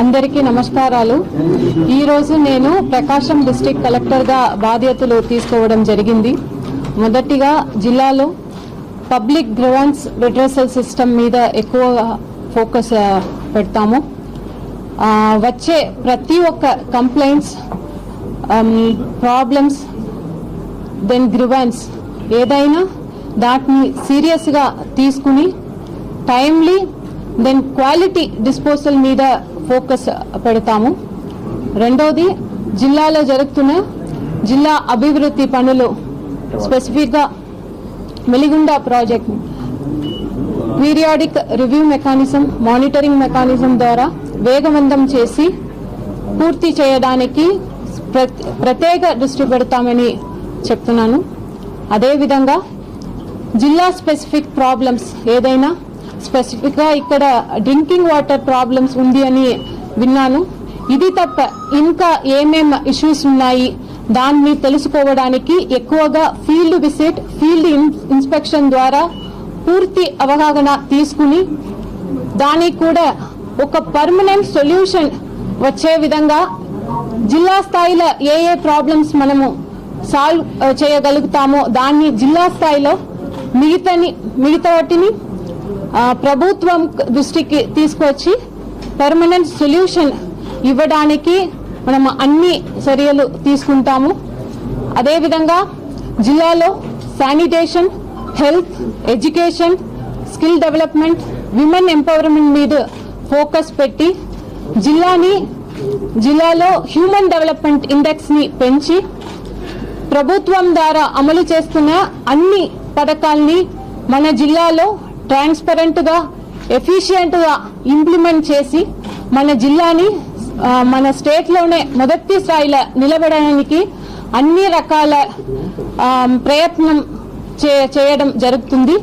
అందరికీ నమస్కారాలు. ఈరోజు నేను ప్రకాశం డిస్టిక్ కలెక్టర్గా బాధ్యతలు తీసుకోవడం జరిగింది. మొదటిగా జిల్లాలో పబ్లిక్ గ్రివాన్స్ రిడ్రెసల్ సిస్టమ్ మీద ఎక్కువ ఫోకస్ పెడతాము. వచ్చే ప్రతి ఒక్క కంప్లైంట్స్ ప్రాబ్లమ్స్ దెన్ గ్రివాన్స్ ఏదైనా దాటిని సీరియస్గా తీసుకుని టైమ్లీ దెన్ క్వాలిటీ డిస్పోజల్ మీద ఫోకస్ పెడతాము. రెండోది జిల్లాలో జరుగుతున్న జిల్లా అభివృద్ధి పనులు స్పెసిఫిక్గా మెలిగుండ project periodic review mechanism monitoring mechanism ద్వారా వేగవంతం చేసి పూర్తి చేయడానికి ప్రత్యేక దృష్టి పెడతామని చెప్తున్నాను. అదేవిధంగా జిల్లా స్పెసిఫిక్ ప్రాబ్లమ్స్ ఏదైనా స్పెసిఫిక్గా ఇక్కడ డ్రింకింగ్ వాటర్ ప్రాబ్లమ్స్ ఉంది అని విన్నాను. ఇది తప్ప ఇంకా ఏమేం ఇష్యూస్ ఉన్నాయి? దాన్ని తెలుసుకోవడానికి ఎక్కువగా ఫీల్డ్ విజిట్ ఫీల్డ్ ఇన్స్పెక్షన్ ద్వారా పూర్తి అవగాహన తీసుకుని దానికి కూడా ఒక పర్మనెంట్ సొల్యూషన్ వచ్చే విధంగా జిల్లా స్థాయిలో ఏ ఏ ప్రాబ్లమ్స్ మనము సాల్వ్ చేయగలుగుతామో దాన్ని జిల్లా స్థాయిలో మిగతాని మిగతా వాటిని ప్రభుత్వం దృష్టికి తీసుకొచ్చి పర్మనెంట్ సొల్యూషన్ ఇవ్వడానికి మనం అన్ని చర్యలు తీసుకుంటాము. అదేవిధంగా జిల్లాలో sanitation health education skill development women empowerment మీద ఫోకస్ పెట్టి జిల్లాని జిల్లాలో హ్యూమన్ డెవలప్మెంట్ ఇండెక్స్ని పెంచి ప్రభుత్వం ద్వారా అమలు చేస్తున్న అన్ని పథకాల్ని మన జిల్లాలో ట్రాన్స్పరెంట్గా గా ఇంప్లిమెంట్ చేసి మన జిల్లాని మన స్టేట్లోనే మొదటి స్థాయిలో నిలబడడానికి అన్ని రకాల ప్రయత్నం చే- చేయడం జరుగుతుంది.